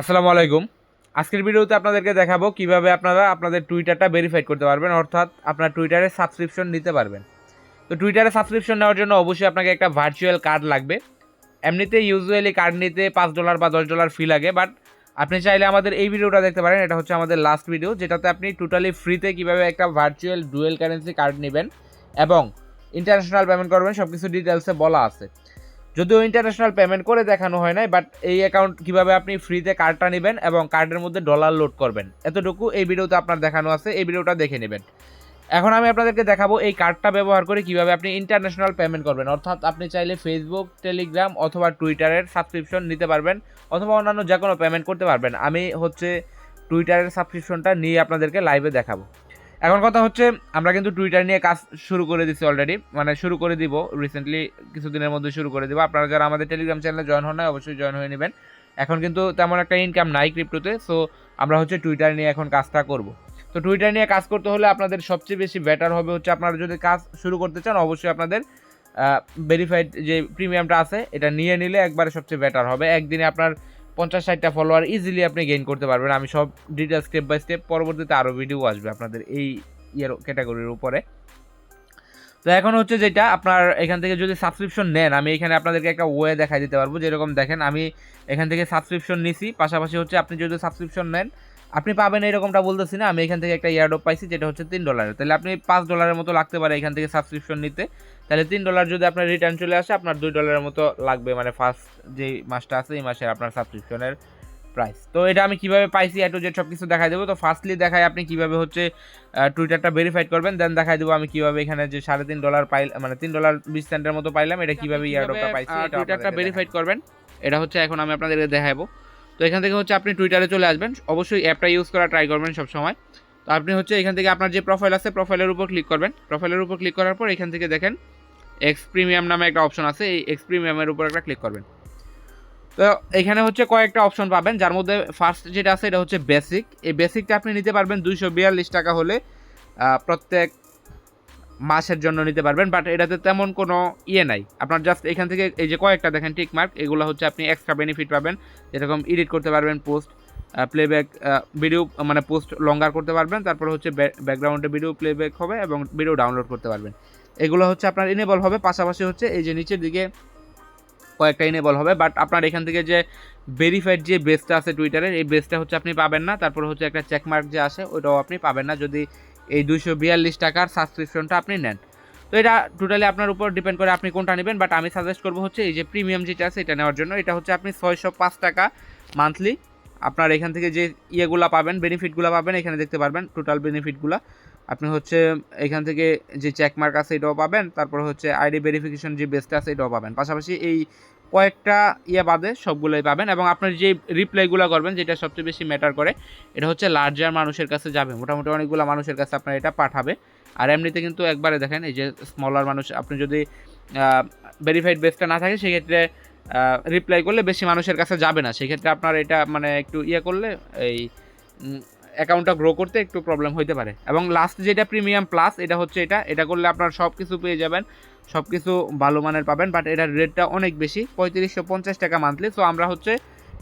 আসসালামু আলাইকুম। আজকের ভিডিওতে আপনাদেরকে দেখাবো কীভাবে আপনারা আপনাদের টুইটারটা ভেরিফাইড করতে পারবেন, অর্থাৎ আপনার টুইটারে সাবস্ক্রিপশন নিতে পারবেন। তো টুইটারে সাবস্ক্রিপশন নেওয়ার জন্য অবশ্যই আপনাকে একটা ভার্চুয়াল কার্ড লাগবে। এমনিতে ইউজুয়ালি কার্ড নিতে পাঁচ ডলার বা দশ ডলার ফি লাগে বাট আপনি চাইলে আমাদের এই ভিডিওটা দেখতে পারেন, এটা হচ্ছে আমাদের লাস্ট ভিডিও যেটাতে আপনি টোটালি ফ্রিতে কীভাবে একটা ভার্চুয়াল ডুয়েল কারেন্সি কার্ড নেবেন এবং ইন্টারন্যাশনাল পেমেন্ট করবেন সব কিছু ডিটেলসে বলা আছে। যদিও ইন্টারন্যাশনাল পেমেন্ট করে দেখানো হয় নাই বাট এই অ্যাকাউন্ট কীভাবে আপনি ফ্রিতে কার্ডটা নেবেন এবং কার্ডের মধ্যে ডলার লোড করবেন। এতটুকু এই ভিডিওতে আপনার দেখানো আছে, এই ভিডিওটা দেখে নেবেন। এখন আমি আপনাদেরকে দেখাবো এই কার্ডটা ব্যবহার করে কীভাবে আপনি ইন্টারন্যাশনাল পেমেন্ট করবেন। অর্থাৎ আপনি চাইলে ফেসবুক টেলিগ্রাম অথবা টুইটারের সাবস্ক্রিপশন নিতে পারবেন অথবা অন্যান্য যে কোনো পেমেন্ট করতে পারবেন। আমি হচ্ছে টুইটারের সাবস্ক্রিপশনটা নিয়ে আপনাদেরকে লাইভে দেখাবো। এখন কথা হচ্ছে, আমরা কিন্তু টুইটার নিয়ে কাজ শুরু করে দিচ্ছি অলরেডি মানে শুরু করে দিব রিসেন্টলি কিছুদিনের মধ্যে শুরু করে দিব। আপনারা যারা আমাদের টেলিগ্রাম চ্যানেলে জয়েন হন না অবশ্যই জয়েন হয়ে নেবেন। এখন কিন্তু তেমন একটা ইনকাম নাই ক্রিপ্টোতে সো আমরা হচ্ছে টুইটার নিয়ে এখন কাজটা করব। তো টুইটার নিয়ে কাজ করতে হলে আপনাদের সবচেয়ে বেশি বেটার হবে হচ্ছে আপনারা যদি কাজ শুরু করতে চান, অবশ্যই আপনাদের ভেরিফাইড যে প্রিমিয়ামটা আছে, এটা নিয়ে নিলে একবারে সবচেয়ে বেটার হবে। একদিনে আপনার পঞ্চাশ ষাটটা ফলোয়ার ইজিলি আপনি গেইন করতে পারবেন। আমি সব ডিটেলস স্টেপ বাই স্টেপ পরবর্তীতে আরও ভিডিও আসবে আপনাদের এই ইয়ার ক্যাটাগরির উপরে। তো এখন হচ্ছে যেটা, আপনার এখান থেকে যদি সাবস্ক্রিপশন নেন, আমি এখানে আপনাদেরকে একটা ওয়ে দেখাই দিতে পারব। যেরকম দেখেন, আমি এখান থেকে সাবস্ক্রিপশন নিছি। পাশাপাশি হচ্ছে আপনি যদি সাবস্ক্রিপশন নেন আপনি পাবেন এরকমটা বলতেছি না আমি এখান থেকে একটা ইয়ারডপ পাইছি যেটা হচ্ছে তিন ডলারের তাহলে আপনি পাঁচ ডলারের মতো লাগতে পারে এখান থেকে সাবস্ক্রিপশন নিতে। তাহলে তিন ডলার যদি আপনার রিটার্ন চলে আসে আপনার দুই ডলারের মতো লাগবে মানে ফার্স্ট যে মাসটা আছে এই মাসের আপনার সাবস্ক্রিপশনের প্রাইস তো এটা আমি কীভাবে পাইছি এ টু জেড সব কিছু দেখাই দেবো তো ফার্স্টলি দেখাই আপনি কীভাবে হচ্ছে টুইটারটা ভেরিফাইড করবেন দেন দেখাই দেবো আমি কীভাবে এখানে যে সাড়ে তিন ডলার পাই মানে তিন ডলার বিশ সেন্টের মতো পাইলাম এটা কীভাবে ইয়ারডপটা পাইছি টুইটারটা ভেরিফাইড করবেন এটা হচ্ছে এখন আমি আপনাদেরকে দেখাবো। তো এখান থেকে হচ্ছে আপনি টুইটারে চলে আসবেন। অবশ্যই অ্যাপটা ইউজ করা ট্রাই করবেন সব সময় তো আপনি হচ্ছে এখান থেকে আপনার যে প্রোফাইল আছে প্রোফাইলের উপর ক্লিক করবেন। প্রোফাইলের উপর ক্লিক করার পর এখান থেকে দেখেন এক্স প্রিমিয়াম নামে একটা অপশন আছে। এই এক্স প্রিমিয়ামের উপর একটা ক্লিক করবেন। তো এখানে হচ্ছে কয়েকটা অপশন পাবেন। যার মধ্যে ফার্স্ট যেটা আছে, এটা হচ্ছে বেসিক এই বেসিকটা আপনি নিতে পারবেন দুইশো বিয়াল্লিশ টাকা হলে প্রত্যেক মাসের জন্য নিতে পারবেন বাট এটাতে তেমন কোনো ইয়ে নাই। আপনার জাস্ট এখান থেকে এই যে কয়েকটা দেখেন টিক মার্ক এগুলো হচ্ছে আপনি এক্সট্রা বেনিফিট পাবেন। যেরকম এডিট করতে পারবেন পোস্ট প্লেব্যাক ভিডিও মানে পোস্ট লঙ্গার করতে পারবেন। তারপর হচ্ছে ব্যাকগ্রাউন্ডে ভিডিও প্লেব্যাক হবে এবং ভিডিও ডাউনলোড করতে পারবেন। এগুলো হচ্ছে আপনার ইনেবল হবে, পাশাপাশি হচ্ছে এই যে নিচের দিকে কয়েকটা ইনেবল হবে বাট আপনার এখান থেকে যে ভেরিফাইড যে বেসটা আছে টুইটারের এই বেসটা হচ্ছে আপনি পাবেন না। তারপর হচ্ছে একটা চেকমার্ক যে আসে ওইটাও আপনি পাবেন না। যদি এই দুইশো বিয়াল্লিশ টাকার সাবস্ক্রিপশনটা আপনি নেন। তো এটা টোটালি আপনার উপর ডিপেন্ড করে আপনি কোনটা নেবেন বাট আমি সাজেস্ট করব হচ্ছে এই যে প্রিমিয়াম যেটা আছে এটা নেওয়ার জন্য। এটা হচ্ছে আপনি ছয়শো পাঁচ টাকা মান্থলি আপনার এখান থেকে যে ইয়েগুলো পাবেন বেনিফিটগুলো পাবেন, এখানে দেখতে পারবেন টোটাল বেনিফিটগুলো আপনি হচ্ছে এখান থেকে যে চেকমার্ক আছে এটাও পাবেন, তারপর হচ্ছে আইডি ভেরিফিকেশন যে বেসটা আছে এটাও পাবেন। পাশাপাশি এই কয়েকটা ইয়ে বাদে সবগুলোই পাবেন এবং আপনার যে রিপ্লাইগুলো করবেন, যেটা সবচেয়ে বেশি ম্যাটার করে, এটা হচ্ছে লার্জার মানুষের কাছে যাবে। মোটামুটি অনেকগুলো মানুষের কাছে আপনার এটা পাঠাবে। আর এমনিতে কিন্তু একবারে দেখেন, এই যে স্মলার মানুষ, আপনি যদি ভেরিফাইড বেসটা না থাকে, সেক্ষেত্রে রিপ্লাই করলে বেশি মানুষের কাছে যাবে না। সেক্ষেত্রে আপনার এটা মানে একটু ইয়ে করলে, এই অ্যাকাউন্টটা গ্রো করতে একটু প্রবলেম হতে পারে। এবং লাস্ট যেটা প্রিমিয়াম প্লাস এটা হচ্ছে এটা। এটা করলে আপনার সব কিছু পেয়ে যাবেন। সব কিছু ভালো মানের পাবেন বাট এটার রেটটা অনেক বেশি। পঁয়ত্রিশশো পঞ্চাশ টাকা মান্থলি সো আমরা হচ্ছে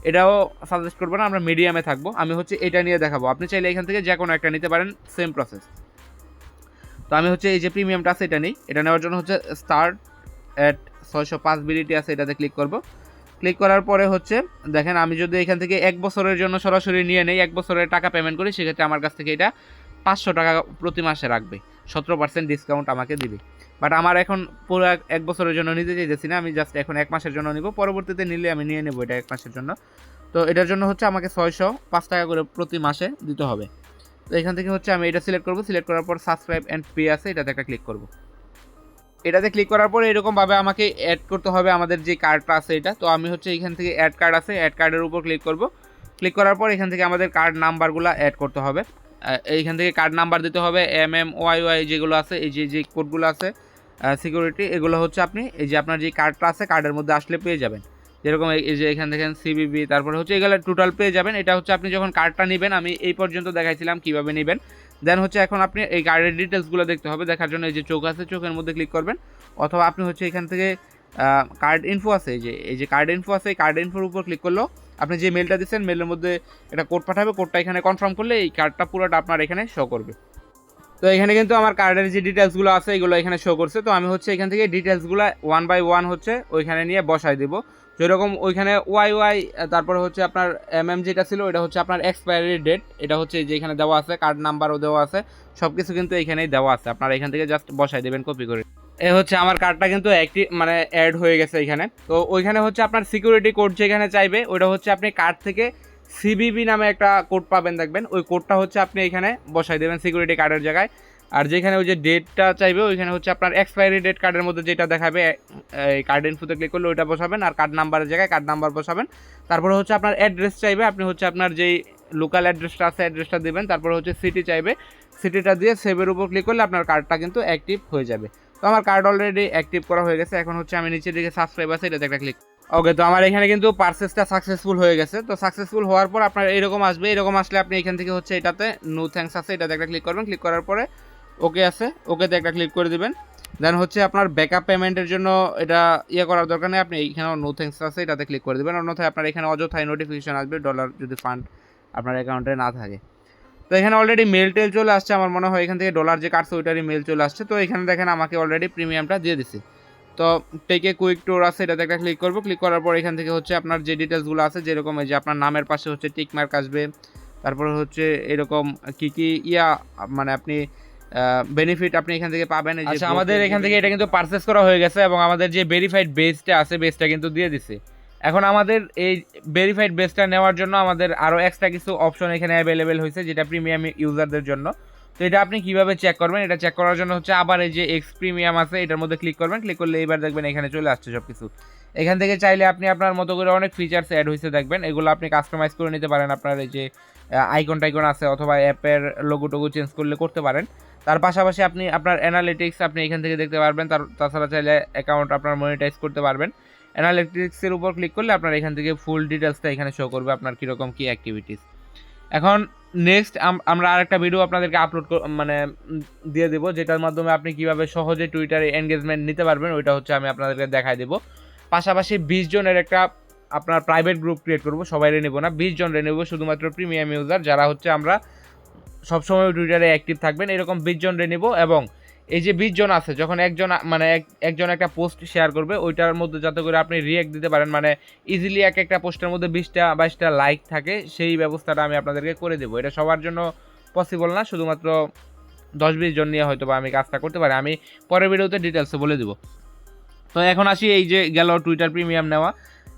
এটাও সাজেস্ট করব না, আমরা মিডিয়ামে থাকব। আমি হচ্ছে এটা নিয়ে দেখাবো। আপনি চাইলে এখান থেকে যে কোনো একটা নিতে পারেন সেম প্রসেস তো আমি হচ্ছে এই যে প্রিমিয়ামটা আছে, এটা নিই। এটা নেওয়ার জন্য হচ্ছে স্টার্ট অ্যাট ছয়শো পাঁচ বিলিটি আছে, এটাতে ক্লিক করব। ক্লিক করার পরে হচ্ছে, দেখেন আমি যদি এখান থেকে এক বছরের জন্য সরাসরি নিয়ে নেই, এক বছরের টাকা পেমেন্ট করি, সেক্ষেত্রে আমার কাছ থেকে এটা পাঁচশো টাকা প্রতি মাসে রাখবে। সতেরো পার্সেন্ট ডিসকাউন্ট আমাকে দিবে। বাট আমার এখন পুরো এক- বছরের জন্য নিতে চাইতেছি না, আমি জাস্ট এখন এক মাসের জন্য নিব। পরবর্তীতে নিলে আমি নিয়ে নেব এটা এক মাসের জন্য। তো এটার জন্য হচ্ছে আমাকে ছয়শো পাঁচ টাকা করে প্রতি মাসে দিতে হবে। তো এখান থেকে হচ্ছে আমি এটা সিলেক্ট করব। সিলেক্ট করার পর সাবস্ক্রাইব অ্যান্ড পে আছে, এটাতে একটা ক্লিক করব। এটাতে ক্লিক করার পরে এরকমভাবে আমাকে অ্যাড করতে হবে আমাদের যে কার্ডটা আছে এটা। তো আমি হচ্ছে এখান থেকে অ্যাড কার্ড আছে অ্যাড কার্ডের উপর ক্লিক করব। ক্লিক করার পর এখান থেকে আমাদের কার্ড নাম্বারগুলো অ্যাড করতে হবে। এইখান থেকে কার্ড নাম্বার দিতে হবে এম এম ওয়াই ওয়াই যেগুলো আছে, এই যে যে কোডগুলো আছে সিকিউরিটি এগুলো হচ্ছে আপনি, এই যে আপনার যে কার্ডটা আছে কার্ডের মধ্যে আসলে পেয়ে যাবেন। যেরকম এই যে এখান থেকে সিবিবি তারপরে হচ্ছে এগুলো টোটাল পেয়ে যাবেন। এটা হচ্ছে আপনি যখন কার্ডটা নেবেন, আমি এই পর্যন্ত দেখাইছিলাম কীভাবে নেবেন। দেন হচ্ছে এখন আপনি এই কার্ডের ডিটেলসগুলো দেখতে হবে। দেখার জন্য এই যে চোখ আছে, চোখের মধ্যে ক্লিক করবেন। অথবা আপনি হচ্ছে এখান থেকে কার্ড ইনফো আছে, এই যে এই যে কার্ড ইনফো আছে, এই কার্ড ইনফোর উপর ক্লিক করল আপনি যে মেলটা দিচ্ছেন মেলের মধ্যে একটা কোড পাঠাবে। কোডটা এখানে কনফার্ম করলে এই কার্ডটা পুরোটা আপনার এখানে শো করবে। তো এখানে কিন্তু আমার কার্ডের যে ডিটেলসগুলো আছে, এগুলো এখানে শো করছে। তো আমি হচ্ছে এখান থেকে ডিটেলসগুলো ওয়ান বাই ওয়ান হচ্ছে ওইখানে নিয়ে বসাই দেব। যেরকম ওইখানে ওয়াই ওয়াই তারপরে হচ্ছে আপনার এম এম যেটা ছিল এটা হচ্ছে আপনার এক্সপায়ারি ডেট এটা হচ্ছে যে এখানে দেওয়া আছে কার্ড নাম্বারও দেওয়া আছে সব কিছু কিন্তু এখানেই দেওয়া আছে, আপনারা এখান থেকে জাস্ট বসাই দেবেন কপি করে। এ হচ্ছে আমার কার্ডটা কিন্তু একটি মানে অ্যাড হয়ে গেছে এখানে। তো ওইখানে হচ্ছে আপনার সিকিউরিটি কোড যেখানে চাইবে, ওইটা হচ্ছে আপনি কার্ড থেকে সিবিবি নামে একটা কোড পাবেন, দেখবেন। ওই কোডটা হচ্ছে আপনি এখানে বসাই দেবেন সিকিউরিটি কার্ডের জায়গায়। আর যেখানে ওই যে ডেটটা চাইবে, ওইখানে হচ্ছে আপনার এক্সপায়ারি ডেট কার্ডের মধ্যে যেটা দেখাবে, এই কার্ড ইনফোতে ক্লিক করলে ওইটা বসাবেন আর কার্ড নাম্বারের জায়গায় কার্ড নাম্বার বসাবেন। তারপরে হচ্ছে আপনার অ্যাড্রেস চাইবে, আপনি হচ্ছে আপনার যেই লোকাল অ্যাড্রেসটা আছে অ্যাড্রেসটা দেবেন, তারপরে হচ্ছে সিটি চাইবে। সিটিটা দিয়ে সেভের উপর ক্লিক করলে আপনার কার্ডটা কিন্তু অ্যাক্টিভ হয়ে যাবে। তো আমার কার্ড অলরেডি অ্যাক্টিভ করা হয়ে গেছে, এখন হচ্ছে আমি নিচের দিকে সাবস্ক্রাইব আছে, এটাতে একটা ক্লিক ওকে তো আমার এখানে কিন্তু পার্সেসটা সাকসেসফুল হয়ে গেছে। তো সাকসেসফুল হওয়ার পর আপনার এরকম আসবে, এরকম আসলে আপনি এখান থেকে হচ্ছে এটাতে নো থ্যাঙ্কস আছে, এটাতে একটা ক্লিক করবেন। ক্লিক করার পরে ওকে আছে ওকেতে একটা ক্লিক করে দিবেন। দেন হচ্ছে আপনার ব্যাকআপ পেমেন্টের জন্য এটা ইয়ে করার দরকার নেই, আপনি এইখানেও নো থ্যাঙ্কস আছে, এটাতে ক্লিক করে দেবেন। অন্যথায় আপনার এখানে অযথায় নোটিফিকেশন আসবে ডলার যদি ফান্ড আপনার অ্যাকাউন্টে না থাকে। তো এখানে অলরেডি মেল টেল চলে আসছে, আমার মনে হয় এখান থেকে ডলার যে কাটছে, ওইটারই মেল চলে আসছে। তো এখানে দেখেন আমাকে অলরেডি প্রিমিয়ামটা দিয়ে দিছে। তো টেকে কুইক টোর আছে, এটাতে একটা ক্লিক করব। ক্লিক করার পর এখান থেকে হচ্ছে আপনার যে ডিটেলসগুলো আছে, যেরকম এই যে আপনার নামের পাশে হচ্ছে টিক মার্ক আসবে, তারপরে হচ্ছে এরকম কি কি ইয়া মানে আপনি বেনিফিট আপনি এখান থেকে পাবেন এই যে আচ্ছা আমাদের এখান থেকে এটা কিন্তু পারচেস করা হয়ে গেছে এবং আমাদের যে ভেরিফাইড বেসটা আছে বেসটা কিন্তু দিয়ে দিছে। এখন আমাদের এই ভেরিফাইড বেসটা নেওয়ার জন্য আমাদের আরও এক্সট্রা কিছু অপশন এখানে অ্যাভেলেবেল হয়েছে যেটা প্রিমিয়াম ইউজারদের জন্য। তো এটা আপনি কীভাবে চেক করবেন? এটা চেক করার জন্য হচ্ছে আবার এই যে এক্স প্রিমিয়াম আছে এটার মধ্যে ক্লিক করবেন। ক্লিক করলে এবার দেখবেন এখানে চলে আসছে সব কিছু এখান থেকে চাইলে আপনি আপনার মতো করে অনেক ফিচার্স অ্যাড হয়েছে দেখবেন। এগুলো আপনি কাস্টমাইজ করে নিতে পারেন আপনার এই যে আইকন টাইকন আছে অথবা অ্যাপের লোগো টোগো চেঞ্জ করলে করতে পারেন। তার পাশাপাশি আপনি আপনার অ্যানালিটিক্স আপনি এখান থেকে দেখতে পারবেন। তার, তাছাড়া চাইলে অ্যাকাউন্ট আপনার মনিটাইজ করতে পারবেন। অ্যানালিটিক্সের উপর ক্লিক করলে আপনার এখান থেকে ফুল ডিটেলসটা এখানে শো করবে আপনার কীরকম কী অ্যাক্টিভিটিস এখন নেক্সট আমরা আরেকটা ভিডিও আপনাদেরকে আপলোড মানে দিয়ে দেবো, যেটার মাধ্যমে আপনি কীভাবে সহজে টুইটারে এনগেজমেন্ট নিতে পারবেন, ওইটা হচ্ছে আমি আপনাদেরকে দেখাই দেবো। পাশাপাশি বিশ জনের একটা আপনার প্রাইভেট গ্রুপ ক্রিয়েট করব সবাই নেব না, বিশ জনের নেব, শুধুমাত্র প্রিমিয়াম ইউজার যারা হচ্ছে আমরা সবসময় টুইটারে অ্যাক্টিভ থাকবেন। এরকম বিশ জন নেব এবং এই যে বিশ জন আছে, যখন একজন মানে একজন একটা পোস্ট শেয়ার করবে, ওইটার মধ্যে যাতে করে আপনি রিয়েক্ট দিতে পারেন। মানে ইজিলি এক একটা পোস্টের মধ্যে বিশটা, বাইশটা লাইক থাকে, সেই ব্যবস্থাটা আমি আপনাদেরকে করে দেবো। এটা সবার জন্য পসিবল না, শুধুমাত্র দশ, বিশ জন নিয়ে হয়তো বা আমি কাজটা করতে পারি। আমি পরের ভিডিওতে ডিটেলসে বলে দেবো। তো এখন আসি, এই যে গেল টুইটার প্রিমিয়াম নেওয়া।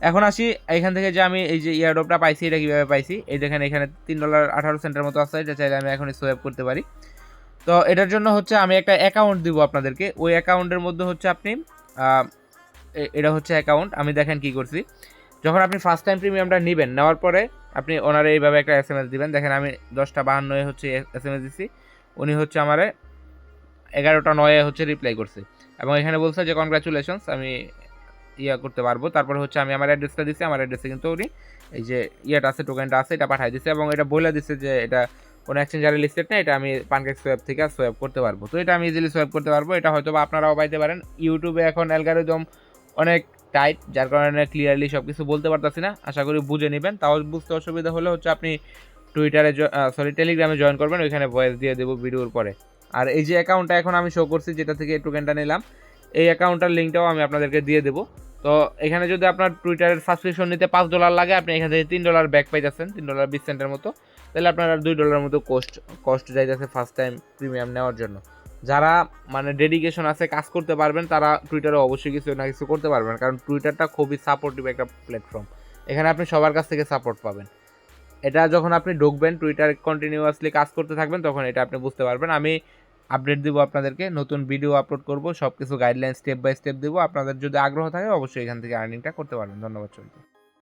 এখন আসি এখান থেকে যে আমি এই যে ইয়ারডপটা পাইছি, এটা কীভাবে পাইছি? এই দেখেন এখানে তিন ডলার আঠারো সেন্টের মতো আছে, এটা চাইলে আমি এখন সোয়াপ করতে পারি। তো এটার জন্য হচ্ছে আমি একটা অ্যাকাউন্ট দিব আপনাদেরকে। ওই অ্যাকাউন্টের মধ্যে হচ্ছে আপনি এটা হচ্ছে অ্যাকাউন্ট আমি দেখেন কি করছি। যখন আপনি ফার্স্ট টাইম প্রিমিয়ামটা নেবেন, নেওয়ার পরে আপনি ওনারে এইভাবে একটা এস এম এস দিবেন। দেখেন আমি দশটা বাহান্নয়ে হচ্ছে এস এম এস দিচ্ছি উনি হচ্ছে আমারে এগারোটা নয়ে হচ্ছে রিপ্লাই করছে। এবং এখানে বলছে যে কনগ্রাচুলেশনস আমি ইয়া করতে পারব। তারপরে হচ্ছে আমি আমার অ্যাড্রেসটা দিচ্ছি আমার অ্যাড্রেসে কিন্তু উনি এই যে ইয়েটা আছে টোকেনটা আছে, এটা পাঠাই দিচ্ছে এবং এটা বলে দিচ্ছে যে এটা কোনো এক্সচেঞ্জারে লিস্টেড না এটা আমি পানকেক সোয়াপ থেকে সোয়াপ করতে পারব। তো এটা আমি ইজিলি সোয়াপ করতে পারব। এটা হয়তো বা আপনারাও পাইতে পারেন। ইউটিউবে এখন অ্যালগারিদম অনেক টাইট যার কারণে ক্লিয়ারলি সব কিছু বলতে পারতেছি না। আশা করি বুঝে নেবেন। তাও বুঝতে অসুবিধা হলে হচ্ছে আপনি টুইটারে সরি টেলিগ্রামে জয়েন করবেন, ওইখানে ভয়েস দিয়ে দেবো ভিডিওর পরে। আর এই যে অ্যাকাউন্টটা এখন আমি শো করছি, যেটা থেকে টোকেনটা নিলাম, এই অ্যাকাউন্টটার লিঙ্কটাও আমি আপনাদেরকে দিয়ে দেবো। তো এখানে যদি আপনার টুইটারের সাবস্ক্রিপশন নিতে পাঁচ ডলার লাগে, আপনি এখান থেকে তিন ডলার ব্যাক পাইতেছেন, তিন ডলার বিশ সেন্টের মতো। তাহলে আপনার দুই ডলারের মতো কস্ট কস্ট যাইতেছে ফার্স্ট টাইম প্রিমিয়াম নেওয়ার জন্য। যারা মানে ডেডিকেশন আছে, কাজ করতে পারবেন, তারা টুইটারে অবশ্যই কিছু না কিছু করতে পারবেন, কারণ টুইটারটা খুবই সাপোর্টিভ একটা প্ল্যাটফর্ম এখানে আপনি সবার কাছ থেকে সাপোর্ট পাবেন। এটা যখন আপনি ঢুকবেন টুইটার কন্টিনিউয়াসলি কাজ করতে থাকবেন, তখন এটা আপনি বুঝতে পারবেন। আমি আপডেট দেবো আপনাদেরকে, নতুন ভিডিও আপলোড করব সব কিছু গাইডলাইন স্টেপ বাই স্টেপ দেবো। আপনাদের যদি আগ্রহ থাকে, অবশ্যই এখান থেকে আর্নিংটা করতে পারবেন। ধন্যবাদ সবাইকে